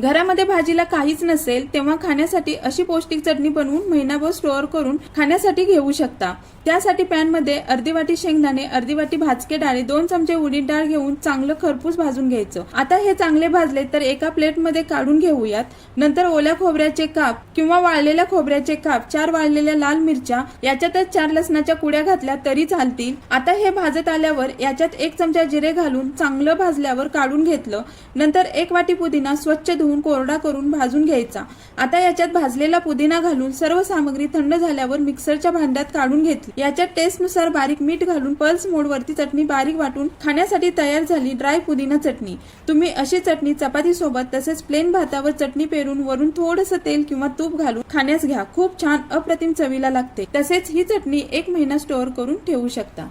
घरामध्ये भाजीला काहीच नसेल तेव्हा खाण्यासाठी अशी पौष्टिक चटणी बनवून महिनाभर स्टोअर करून खाण्यासाठी घेऊ शकता. त्यासाठी पॅनमध्ये अर्धी वाटी शेंगदाणे अर्धी वाटी भाजके डाळी दोन चमचे उडीद डाळ घेऊन चांगलं खरपूस भाजून घ्यायचं. आता हे चांगले भाजले तर एका प्लेटमध्ये काढून घेऊयात. नंतर ओल्या खोबऱ्याचे काप किंवा वाळलेल्या खोबऱ्याचे काप चार वाळलेल्या लाल मिरच्या याच्यातच चार लसणाच्या कुड्या घातल्या तरी चालतील. आता हे भाजत आल्यावर याच्यात एक चमचा जिरे घालून चांगलं भाजल्यावर काढून घेतलं. नंतर एक वाटी पुदिना स्वच्छ धुवून कोरडा करून भाजून घ्यायचा. आता याच्यात भाजलेला पुदिना घालून सर्व सामग्री थंड झाल्यावर मिक्सरच्या भांड्यात काढून घेतली. याच्यात टेस्टनुसार बारीक मीठ घालून पल्स मोडवरती चटणी बारीक वाटून खाण्यासाठी तयार झाली ड्राय पुदिना चटणी. तुम्ही अशी चटणी चपाती सोबत तसेच प्लेन भातावर चटणी पेरून वरून थोडंसं तेल किंवा तूप घालून खाण्यास घ्या. खूप छान अप्रतिम चवीला लागते. तसेच ही चटणी एक महिना स्टोअर करून ठेवू शकता.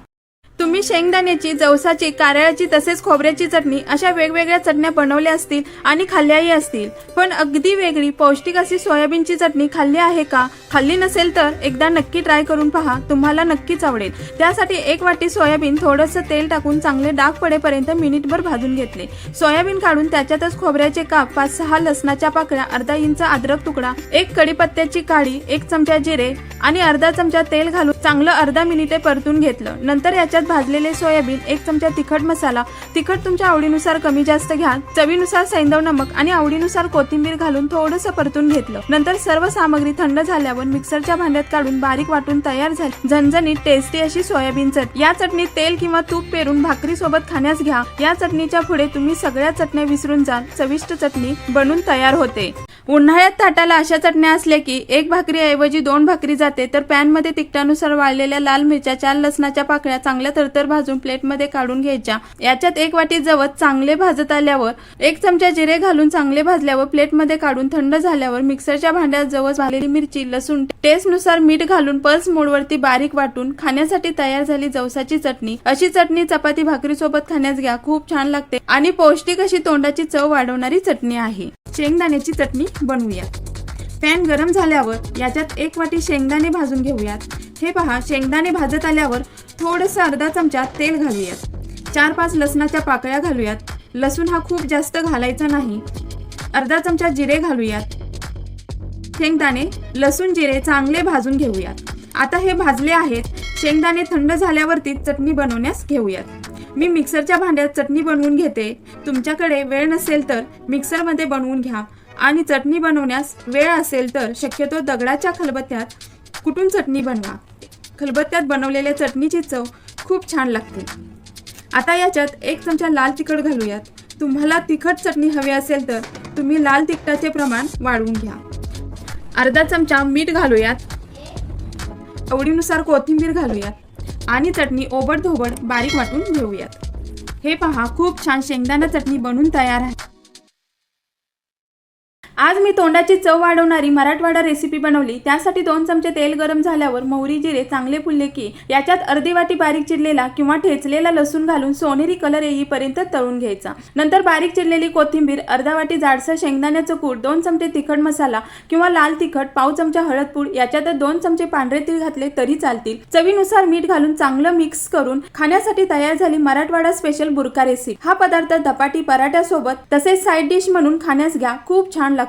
तुम्ही शेंगदाण्याची जवसाची कारळाची तसेच खोबऱ्याची चटणी अशा वेगवेगळ्या चटण्या बनवल्या असतील आणि खाल्ल्याही असतील. पण अगदी वेगळी पौष्टिक अशी सोयाबीनची चटणी खाल्ली आहे का? खाल्ली नसेल तर एकदा नक्की ट्राय करून पहा. तुम्हाला नक्कीच आवडेल. त्यासाठी एक वाटी सोयाबीन थोडंसं तेल टाकून चांगले डाग पडेपर्यंत मिनिटभर भाजून घेतले. सोयाबीन काढून त्याच्यातच खोबऱ्याचे काप पाच सहा लसणाच्या पाकळ्या अर्धा इंच अद्रक तुकडा एक कडीपत्त्याची काळी एक चमचा जिरे आणि अर्धा चमचा तेल घालून चांगलं अर्धा मिनिटे परतून घेतलं. नंतर याच्यात भाजलेले सोयाबीन एक चमचा तिखट मसाला. तिखट तुमच्या आवडीनुसार कमी जास्त घ्या. चवीनुसार सैंदव नमक आणि आवडीनुसार कोथिंबीर घालून थोडंसं परतून घेतलं. नंतर सर्व सामग्री थंड झाल्यावर मिक्सरच्या भांड्यात काढून बारीक वाटून तयार झाली. झणझणीत टेस्टी अशी सोयाबीन चटणी. या चटणीत तेल किंवा तूप पेरून भाकरी सोबत खाण्यास घ्या. या चटणीच्या पुढे तुम्ही सगळ्या चटण्या विसरून जाल. चविष्ट चटणी बनून तयार होते. उन्हाळ्यात ताटाला अशा चटण्या असल्या की एक भाकरी ऐवजी दोन भाकरी जाते तर पॅनमध्ये तिकटानुसार तिखटानुसार वाळलेल्या लाल मिरच्या चार लसणाच्या पाकळ्या चांगल्या तरतर भाजून प्लेटमध्ये काढून घ्यायच्या. याच्यात एक वाटी जवत चांगले भाजत आल्यावर एक चमचा जिरे घालून चांगले भाजल्यावर प्लेटमध्ये काढून थंड झाल्यावर मिक्सरच्या भांड्यात जवळ भाजलेली मिरची लसूण टेस्टनुसार मीठ घालून पल्स मोडवरती बारीक वाटून खाण्यासाठी तयार झाली जवसाची चटणी. अशी चटणी चपाती भाकरी सोबत खाण्यास घ्या खूप छान लागते आणि पौष्टिक अशी तोंडाची चव वाढवणारी चटणी आहे. शेंगदाण्याची चटणी बनवूया. पॅन गरम झाल्यावर याच्यात एक वाटी शेंगदाणे भाजून घेऊयात. हे पहा शेंगदाणे भाजत आल्यावर थोडंसं अर्धा चमचा तेल घालूयात. चार पाच लसणाच्या पाकळ्या घालूयात. लसूण हा खूप जास्त घालायचा नाही. अर्धा चमचा जिरे घालूयात. शेंगदाणे लसूण जिरे चांगले भाजून घेऊयात. आता हे भाजले आहेत. शेंगदाणे थंड झाल्यावरती चटणी बनवण्यास घेऊयात. मी मिक्सरच्या भांड्यात चटणी बनवून घेते. तुमच्याकडे वेळ नसेल तर मिक्सरमध्ये बनवून घ्या. आणि चटणी बनवण्यास वेळ असेल तर शक्यतो दगडाच्या खलबत्त्यात कुटून चटणी बनवा. खलबत्त्यात बनवलेल्या चटणीची चव खूप छान लागते. आता याच्यात एक चमचा लाल तिखट घालूयात. तुम्हाला तिखट चटणी हवी असेल तर तुम्ही लाल तिखटाचे प्रमाण वाढवून घ्या. अर्धा चमचा मीठ घालूयात. आवडीनुसार कोथिंबीर घालूयात. आणि चटणी ओबडधोबड बारीक वाटून घेऊयात. हे पहा खूप छान शेंगदाणा चटणी बनून तयार आहे. आज मी तोंडाची चव वाढवणारी मराठवाडा रेसिपी बनवली. त्यासाठी दोन चमचे तेल गरम झाल्यावर मोहरी जिरे चांगले फुलले की याच्यात अर्धी वाटी बारीक चिरलेला किंवा ठेचलेला लसूण घालून सोनेरी कलर येईपर्यंत तळून घ्यायचा. नंतर बारीक चिरलेली कोथिंबीर अर्धा वाटी जाडसर शेंगदाण्याचं कूट दोन चमचे तिखट मसाला किंवा लाल तिखट पाव चमचा हळद पूड याच्यात दोन चमचे पांढरे तीळ घातले तरी चालतील. चवीनुसार मीठ घालून चांगलं मिक्स करून खाण्यासाठी तयार झाली मराठवाडा स्पेशल बुरका रेसिपी हा पदार्थ धपाटी पराठ्यासोबत तसेच साईड डिश म्हणून खाण्यास घ्या. खूप छान लागतो.